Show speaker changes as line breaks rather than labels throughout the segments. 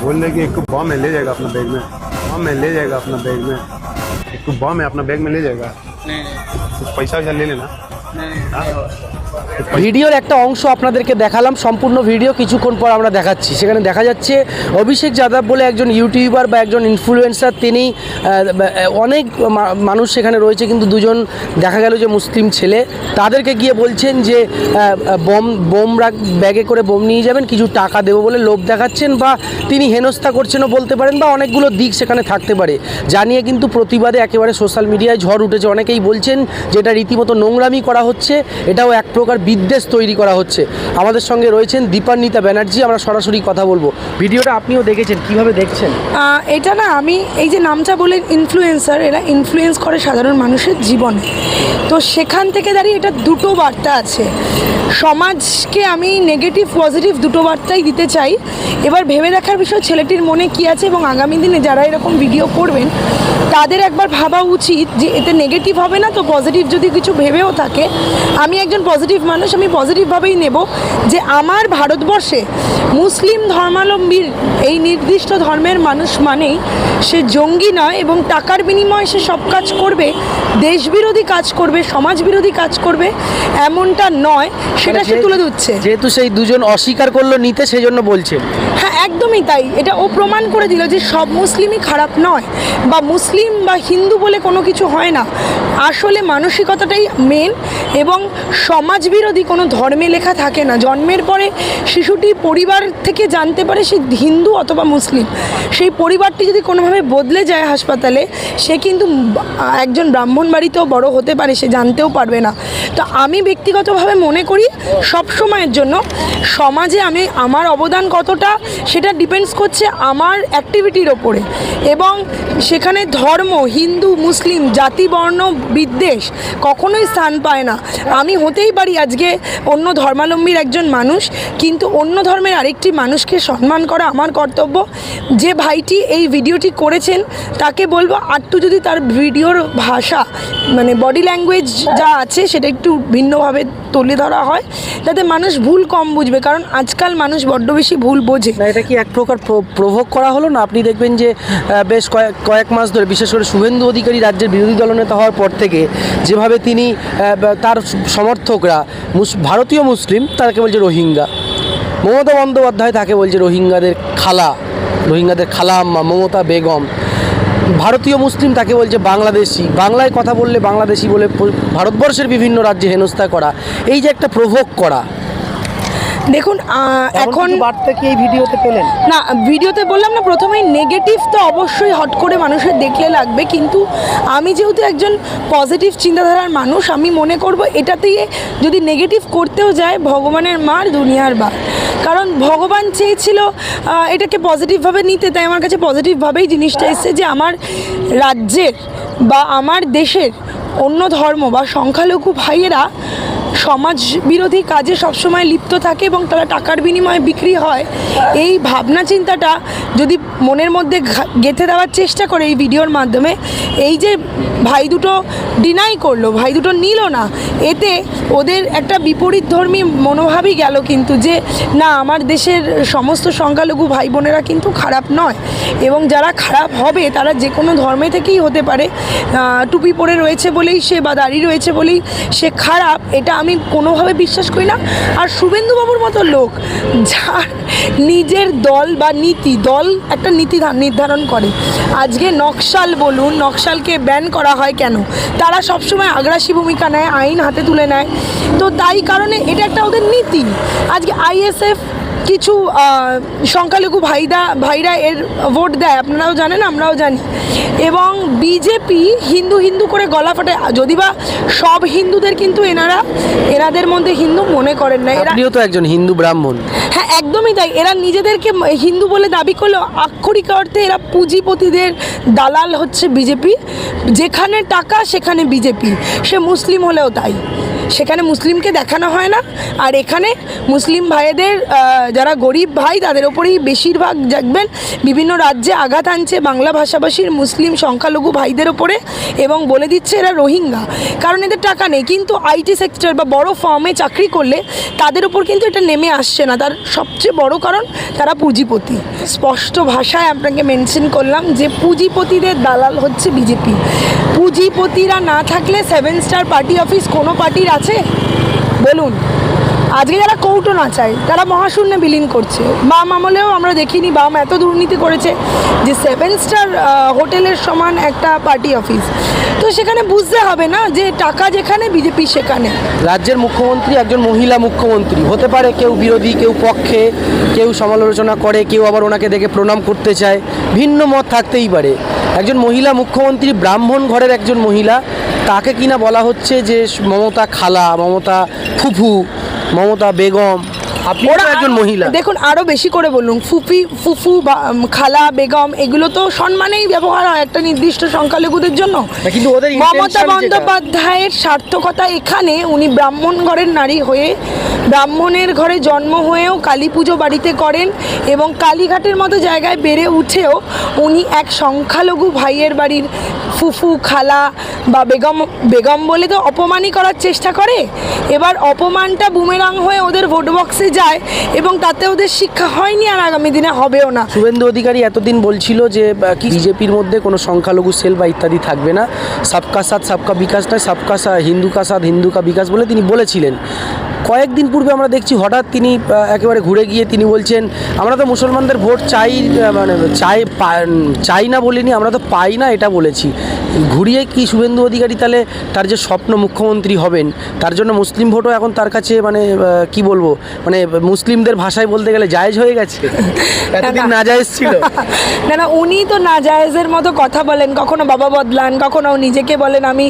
बोल रहे कि एक बॉम है ले जाएगा अपना बैग में। बॉम है ले जाएगा अपना बैग में। एक बॉम है अपना बैग में ले जाएगा।
नहीं नहीं।
पैसा वैसा ले लेना।
ভিডিওর একটা অংশ আপনাদেরকে দেখালাম, সম্পূর্ণ ভিডিও কিছুক্ষণ পর আমরা দেখাচ্ছি। সেখানে দেখা যাচ্ছে অভিষেক যাদব বলে একজন ইউটিউবার বা একজন ইনফ্লুয়েন্সার তিনি অনেক মানুষ সেখানে রয়েছে, কিন্তু দুজন দেখা গেল যে মুসলিম ছেলে। তাদেরকে গিয়ে বলছেন যে বোম বোম রাখ, ব্যাগে করে বোম নিয়ে যাবেন, কিছু টাকা দেবো বলে লোভ দেখাচ্ছেন বা তিনি হেনস্থা করছেনও বলতে পারেন বা অনেকগুলো দিক সেখানে থাকতে পারে। জানিয়ে কিন্তু প্রতিবাদে একেবারে সোশ্যাল মিডিয়ায় ঝড় উঠেছে। অনেকেই বলছেন যে, এটা রীতিমতো নোংরামি করা হচ্ছে, এটাও এক প্রকার বিদ্বেষ তৈরি করা হচ্ছে। আমাদের সঙ্গে রয়েছেন দীপান্বিতা ব্যানার্জি, আমরা সরাসরি কথা বলব। ভিডিওটা আপনিও দেখেছেন, কীভাবে দেখছেন?
এটা না, আমি এই যে নামটা বলে ইনফ্লুয়েন্সার এরা ইনফ্লুয়েন্স করে সাধারণ মানুষের জীবনে। তো সেখান থেকে দাঁড়িয়ে এটা দুটো বার্তা আছে। সমাজকে আমি নেগেটিভ পজিটিভ দুটো বার্তাই দিতে চাই। এবার ভেবে দেখার বিষয়, ছেলেটির মনে কি আছে এবং আগামী দিনে যারা এরকম ভিডিও করবেন, তাদের একবার ভাবা উচিত যে এতে নেগেটিভ হবে না, তো পজিটিভ যদি কিছু ভেবেও থাকে আমি একজন পজিটিভ মানুষ আমি পজিটিভভাবেই নেব যে আমার ভারতবর্ষে মুসলিম ধর্মাবলম্বীর এই নির্দিষ্ট ধর্মের মানুষ মানেই সে জঙ্গি নয় এবং টাকার বিনিময়ে সে সব কাজ করবে দেশবিরোধী কাজ করবে সমাজ বিরোধী কাজ করবে এমনটা নয় সেটা সে তুলে ধরছে।
যেহেতু সেই দুজন অস্বীকার করল নিতে সেই জন্য বলছেন
হ্যাঁ একদমই তাই। এটা ও প্রমাণ করে দিল যে সব মুসলিমই খারাপ নয় বা মুসলিম বা হিন্দু বলে কোনো কিছু হয় না। আসলে মানসিকতাটাই মেন এবং সমাজ বিরোধী কোনো ধর্মে লেখা থাকে না। জন্মের পরে শিশুটি পরিবার থেকে জানতে পারে সে হিন্দু অথবা মুসলিম। সেই পরিবারটি যদি কোনোভাবে বদলে যায় হাসপাতালে, সে কিন্তু একজন ব্রাহ্মণ বাড়িতেও বড় হতে পারে, সে জানতেও পারবে না। তো আমি ব্যক্তিগতভাবে মনে করি সব সময়ের জন্য সমাজে আমি, আমার অবদান কতটা সেটা ডিপেন্ডস করছে আমার অ্যাক্টিভিটির ওপরে। এবং সেখানে ধর্ম, হিন্দু, মুসলিম, জাতি, বর্ণ, বিদ্বেষ কখনোই স্থান পায় না। আমি হতেই পারি আজকে অন্য ধর্মালম্বীর একজন মানুষ, কিন্তু অন্য ধর্মের আরেকটি মানুষকে সম্মান করা আমার কর্তব্য। যে ভাইটি এই ভিডিওটি করেছেন, তাকে বলব আটটু যদি তার ভিডিওর ভাষা মানে বডি ল্যাঙ্গুয়েজ যা আছে, সেটা একটু ভিন্নভাবে তুলে ধরা হয়, তাতে মানুষ ভুল কম বুঝবে, কারণ আজকাল মানুষ বড্ড বেশি ভুল বোঝে।
না, এটা কি এক প্রকার প্রভোগ করা হলো? না, আপনি দেখবেন যে বেশ কয়েক কয়েক মাস ধরে, বিশেষ করে শুভেন্দু অধিকারী রাজ্যের বিরোধী দলনেতা হওয়ার পর থেকে, যেভাবে তিনি তার সমর্থকরা ভারতীয় মুসলিম, তাকে বলছে রোহিঙ্গা। মমতা বন্দ্যোপাধ্যায় তাকে বলছে রোহিঙ্গাদের খালা রোহিঙ্গাদের খালা আম্মা মমতা বেগম। ভারতীয় মুসলিম তাকে বলছে বাংলাদেশি। বাংলায় কথা বললে বাংলাদেশি বলে ভারতবর্ষের বিভিন্ন রাজ্যে হেনস্থা করা। এই যে একটা প্রভোগ করা।
দেখুন
এখন বার্তা কি এই ভিডিওতে পেলেন?
না ভিডিওতে বললাম না প্রথমেই নেগেটিভ তো অবশ্যই হট করে মানুষের দেখলে লাগবে কিন্তু আমি যেহেতু একজন পজিটিভ চিন্তাধারার মানুষ আমি মনে করব এটাতেই যদি নেগেটিভ করতেও যায় ভগবানের মার দুনিয়ার বার। কারণ ভগবান চেয়েছিল এটাকে পজিটিভভাবে নিতে তাই আমার কাছে পজিটিভভাবেই জিনিসটা এসছে যে আমার রাজ্যের বা আমার দেশের অন্য ধর্ম বা সংখ্যালঘু ভাইয়েরা সমাজ বিরোধী কাজে সবসময় লিপ্ত থাকে এবং তারা টাকার বিনিময়ে বিক্রি হয়। এই ভাবনা চিন্তাটা যদি মনের মধ্যে গেঁথে দেওয়ার চেষ্টা করে এই ভিডিওর মাধ্যমে, এই যে ভাই দুটো ডিনাই করল, ভাই দুটো নিল না, এতে ওদের একটা বিপরীত ধর্মী মনোভাবই গেল কিন্তু যে, না, আমার দেশের সমস্ত সংখ্যালঘু ভাই বোনেরা কিন্তু খারাপ নয় এবং যারা খারাপ হবে, তারা যে কোনো ধর্মে থেকেই হতে পারে। টুপি পরে রয়েছে বলেই সে বা দাড়ি রয়েছে বলেই সে খারাপ, এটা আমি কোনোভাবে বিশ্বাস করি না। আর শুভেন্দুবাবুর মতো লোক যার নিজের দল বা নীতি, দল একটা নীতি নির্ধারণ করে। আজকে নকশাল বলুন, নকশালকে ব্যান করা হয় কেন? তারা সবসময় আগ্রাসী ভূমিকা নেয়, আইন হাতে তুলে নেয়। তো তাই কারণে এটা একটা ওদের নীতি। আজকে আইএসএফ কিছু সংখ্যালঘু ভাইদা ভাইরা এর ভোট দেয় আপনারাও জানেন আমরাও জানি। এবং বিজেপি হিন্দু হিন্দু করে গলা ফাটে যদি বা সব হিন্দুদের কিন্তু এনারা এনাদের মধ্যে হিন্দু মনে করেন না। এরা
আপনিও তো একজন হিন্দু ব্রাহ্মণ।
হ্যাঁ একদমই তাই। এরা নিজেদেরকে হিন্দু বলে দাবি করলেও আক্ষরিক অর্থে এরা পুঁজিপতিদের দালাল হচ্ছে বিজেপি যেখানে টাকা সেখানে বিজেপি সে মুসলিম হলেও তাই। সেখানে মুসলিমকে দেখানো হয় না। আর এখানে মুসলিম ভাইদের যারা গরিব ভাই, তাদের ওপরেই বেশিরভাগ দেখবেন বিভিন্ন রাজ্যে আঘাত আনছে বাংলা ভাষাভাষীর মুসলিম সংখ্যালঘু ভাইদের ওপরে এবং বলে দিচ্ছে এরা রোহিঙ্গা। কারণ এদের টাকা নেই। কিন্তু আইটি সেক্টর বা বড় ফার্মে চাকরি করলে তাদের উপর কিন্তু এটা নেমে আসছে না। তার সবচেয়ে বড় কারণ তারা পুঁজিপতি। স্পষ্ট ভাষায় আপনাকে মেনশন করলাম যে পুঁজিপতিদের দালাল হচ্ছে বিজেপি। পুঁজিপতিরা না থাকলে সেভেন স্টার পার্টি অফিস কোনো পার্টির আছে? বলুন। আজকে যারা কৌটো না চায়, তারা মহাশূন্যে বিলীন করছে। বাম আমলেও আমরা দেখিনি, বাম এত দুর্নীতি করেছে যে সেভেন স্টার হোটেলের সমান একটা পার্টি অফিস তো সেখানে বুঝতে হবে না যে টাকা যেখানে, বিজেপি সেখানে।
রাজ্যের মুখ্যমন্ত্রী একজন মহিলা মুখ্যমন্ত্রী, হতে পারে কেউ বিরোধী, কেউ পক্ষে, কেউ সমালোচনা করে, কেউ আবার ওনাকে দেখে প্রণাম করতে চায়, ভিন্ন মত থাকতেই পারে। একজন মহিলা মুখ্যমন্ত্রী, ব্রাহ্মণ ঘরের একজন মহিলা, তাকে কিনা বলা হচ্ছে যে মমতা খালা, মমতা ফুফু মমতা বেগম একজন মহিলা।
দেখুন আরও বেশি করে বলুন ফুফি ফুফু বা খালা বেগম এগুলো তো সম্মানেই ব্যবহার হয় একটা নির্দিষ্ট সংখ্যালঘুদের জন্য।
কিন্তু ওদের
মমতা বন্দ্যোপাধ্যায়ের সার্থকতা এখানে উনি ব্রাহ্মণ ঘরের নারী হয়ে ব্রাহ্মণের ঘরে জন্ম হয়েও কালী পুজো বাড়িতে করেন এবং কালীঘাটের মতো জায়গায় বেড়ে উঠেও উনি এক সংখ্যালঘু ভাইয়ের বাড়ির ফুফু খালা বা বেগম বেগম বলে তো অপমানই করার চেষ্টা করে? এবার অপমানটা বুমেরাং হয়ে ওদের ভোট বক্সে যায় এবং তাতে ওদের শিক্ষা হয়নি আর আগামী দিনে হবেও না।
শুভেন্দু অধিকারী এতদিন বলছিল যে বিজেপির মধ্যে কোনো সংখ্যালঘু সেল বা ইত্যাদি থাকবে না। সাবকা সাথ, সাবকা বিকাশ নয়, সাবকা হিন্দু কা সাথ হিন্দু কা বিকাশ বলে তিনি বলেছিলেন। কয়েকদিন পূর্বে আমরা দেখছি হঠাৎ তিনি একেবারে ঘুরে গিয়ে তিনি বলছেন আমরা তো মুসলমানদের ভোট চাই মানে চাই চাই না বলিনি আমরা তো পাই না এটা বলেছি। ঘুরিয়ে কি শুভেন্দু অধিকারী তাহলে তার যে স্বপ্ন মুখ্যমন্ত্রী হবেন তার জন্য মুসলিম ভোটও এখন তার কাছে মানে কি বলব মানে মুসলিমদের ভাষায় বলতে গেলে জায়েজ হয়ে গেছে। এতদিন না জায়েজ ছিল।
না না উনি তো নাজায়েজের মতো কথা বলেন কখনো বাবা বদলান কখনো নিজেকে বলেন আমি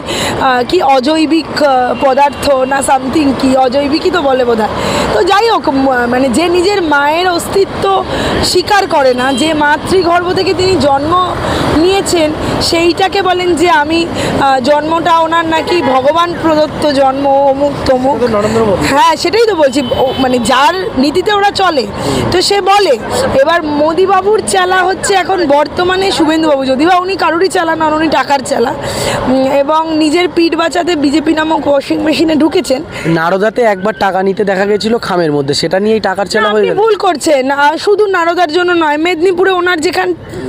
কি অজৈবিক পদার্থ না সামথিং কি অজৈবিকই তো বলে বোধ তো যাই হোক মানে যে নিজের মায়ের অস্তিত্ব স্বীকার করে না যে মাতৃগর্ভ থেকে তিনি জন্ম নিয়েছেন সেইটাকে বলেন যে আমি জন্মটা ওনার নাকি ভগবান প্রদত্ত জন্ম অমুক তমুক। হ্যাঁ সেটাই তো বলছি। মানে যার নীতিতে ওরা চলে তো সে বলে এবার মোদিবাবুর চালা হচ্ছে এখন বর্তমানে শুভেন্দুবাবু। যদি বা উনি কারোরই চালা নন উনি টাকার চালা। এবং নিজের পিঠ বাঁচাতে বিজেপি নামক ওয়াশিং মেশিনে ঢুকেছেন।
নারদাতে একবার টাকা নিতে দেখা গেছিল খামের মধ্যে সেটা নিয়েই টাকার চেলা হয়ে
আপনি
গেল।
ভুল করছেন। আর শুধু নারদার জন্য নয় মেদিনীপুরে ওনার যেখান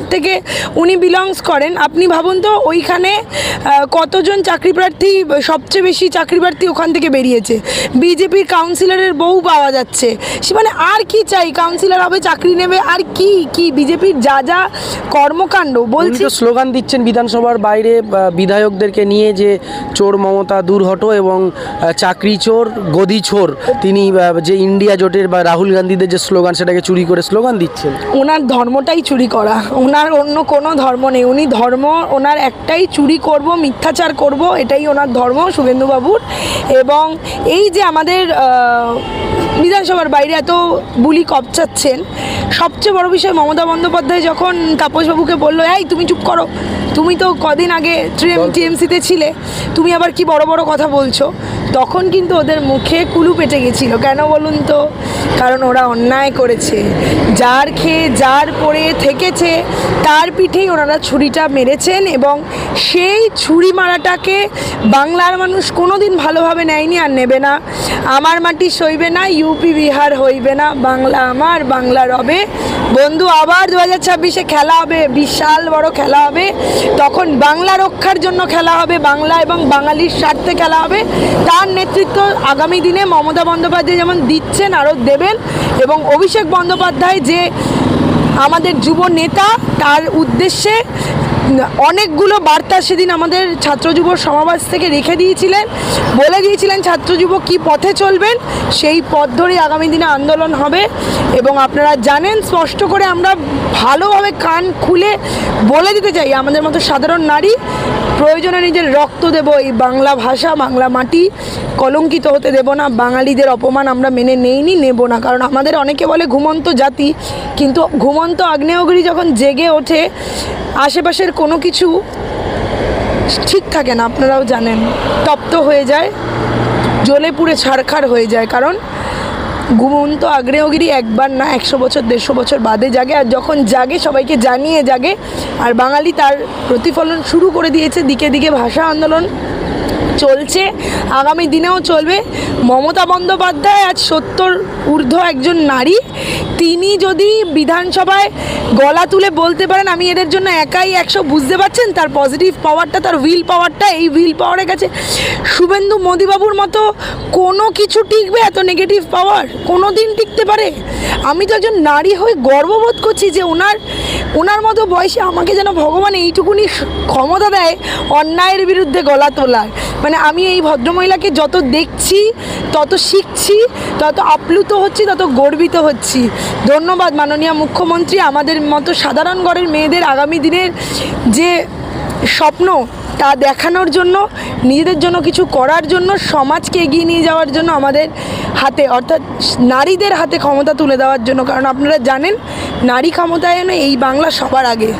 থেকে উনি বিলংস করেন আপনি ভাবুন তো ওইখানে আহ, কতজন চাকরি প্রার্থী সবচেয়ে বেশি চাকরি প্রার্থী ওখান থেকে বেরিয়েছে। বিজেপির কাউন্সিলরের বউ পাওয়া যাচ্ছে। সে মানে আর কি চাই? কাউন্সিলর হবে চাকরি নেবে আর কি কি? বিজেপির যা যা কর্মকাণ্ড
উনি
বলছি
তো স্লোগান দিচ্ছেন বিধানসভার বাইরে বিধায়কদেরকে নিয়ে যে চোর মমতা দূর হটো এবং আহ, চাকরি চোর গদি চোর তিনি যে ইন্ডিয়া জোটের বা রাহুল গান্ধীদের যে স্লোগান, সেটাকে চুরি করে স্লোগান দিচ্ছেন।
ওনার ধর্মটাই চুরি করা। ওনার অন্য কোনো ধর্ম নেই। উনি ধর্ম ওনার একটাই চুরি করব, মিথ্যাচার করব, এটাই ওনার ধর্ম শুভেন্দুবাবুর এবং এই যে আমাদের বিধানসভার বাইরে এত বুলি কপচাচ্ছেন। সবচেয়ে বড় বিষয় মমতা বন্দ্যোপাধ্যায় যখন তাপসবাবুকে বলল এই তুমি চুপ করো। তুমি তো কদিন আগে টিএমসিতে ছিলে। তুমি আবার কি বড় বড় কথা বলছো? তখন কিন্তু ওদের মুখে কুলু পেটে গেছিল। কেন বলুন তো? কারণ ওরা অন্যায় করেছে। যার খেয়ে, যার পরে থেকেছে, তার পিঠেই ওনারা ছুরিটা মেরেছেন এবং সেই ছুরি মারাটাকে বাংলার মানুষ কোনোদিন ভালোভাবে নেয়নি আর নেবে না। আমার মাটি সইবে না ইউপি বিহার হইবে না, বাংলা আমার, বাংলা রবে। বন্ধু, আবার দু হাজার ছাব্বিশে খেলা হবে, বিশাল বড় খেলা হবে। তখন বাংলা রক্ষার জন্য খেলা হবে, বাংলা এবং বাঙালির স্বার্থে খেলা হবে। তার নেতৃত্ব আগামী দিনে মমতা বন্দ্যোপাধ্যায় যেমন দিচ্ছেন, আরও দেবেন এবং অভিষেক বন্দ্যোপাধ্যায় যে আমাদের যুব নেতা তার উদ্দেশ্যে অনেকগুলো বার্তা সেদিন আমাদের ছাত্র যুব সমাবেশ থেকে রেখে দিয়েছিলেন। বলে দিয়েছিলেন, ছাত্র যুব কী পথে চলবেন? সেই পথ ধরেই আগামী দিনে আন্দোলন হবে। এবং আপনারা জানেন, স্পষ্ট করে আমরা ভালোভাবে কান খুলে বলে দিতে চাই, আমাদের মতো সাধারণ নারী, প্রয়োজনে নিজের রক্ত দেব এই বাংলা ভাষা, বাংলা মাটি, কলঙ্কিত হতে দেব না, বাঙালিদের অপমান আমরা মেনে নেইনি, নেব না। কারণ আমাদের অনেকে বলে ঘুমন্ত জাতি, কিন্তু ঘুমন্ত আগ্নেয়গিরি যখন জেগে ওঠে, আশেপাশের কোনো কিছু ঠিক থাকে না, আপনারাও জানেন। তপ্ত হয়ে যায়, জ্বলে পুড়ে ছাড়খাড় হয়ে যায়, কারণ ঘুমন্ত আগ্নেয়গিরি একবার না একশো বছর, দেড়শো বছর বাদে জাগে, আর যখন জাগে, সবাইকে জানিয়ে জাগে। আর বাঙালি তার প্রতিফলন শুরু করে দিয়েছে দিকে দিকে ভাষা আন্দোলন। চলছে, আগামী দিনেও চলবে। মমতা বন্দ্যোপাধ্যায় আজ সত্তর ঊর্ধ্ব একজন নারী। তিনি যদি বিধানসভায় গলা তুলে বলতে পারেন, আমি এদের জন্য একাই একশো বুঝতে পারছেন, তার পজিটিভ পাওয়ারটা তার উইল পাওয়ারটা এই উইল পাওয়ারের কাছে শুভেন্দু মোদিবাবুর মতো কোনো কিছু টিকবে এত নেগেটিভ পাওয়ার কোনো দিন টিকতে পারে? আমি তো একজন নারী হয়ে গর্ববোধ করছি যে ওনার ওনার মতো বয়সে আমাকে যেন ভগবান এইটুকুনি ক্ষমতা দেয় অন্যায়ের বিরুদ্ধে গলা তোলার। মানে আমি এই ভদ্রমহিলাকে যত দেখছি, তত শিখছি, তত আপ্লুত হচ্ছি, তত গর্বিত হচ্ছি। ধন্যবাদ মাননীয় মুখ্যমন্ত্রী। আমাদের মতো সাধারণ ঘরের মেয়েদের আগামী দিনের যে স্বপ্ন, তা দেখানোর জন্য, নিজেদের জন্য কিছু করার জন্য, সমাজকে এগিয়ে নিয়ে যাওয়ার জন্য আমাদের হাতে, অর্থাৎ নারীদের হাতে ক্ষমতা তুলে দেওয়ার জন্য। কারণ আপনারা জানেন, নারী ক্ষমতায়নে এই বাংলা সবার আগে।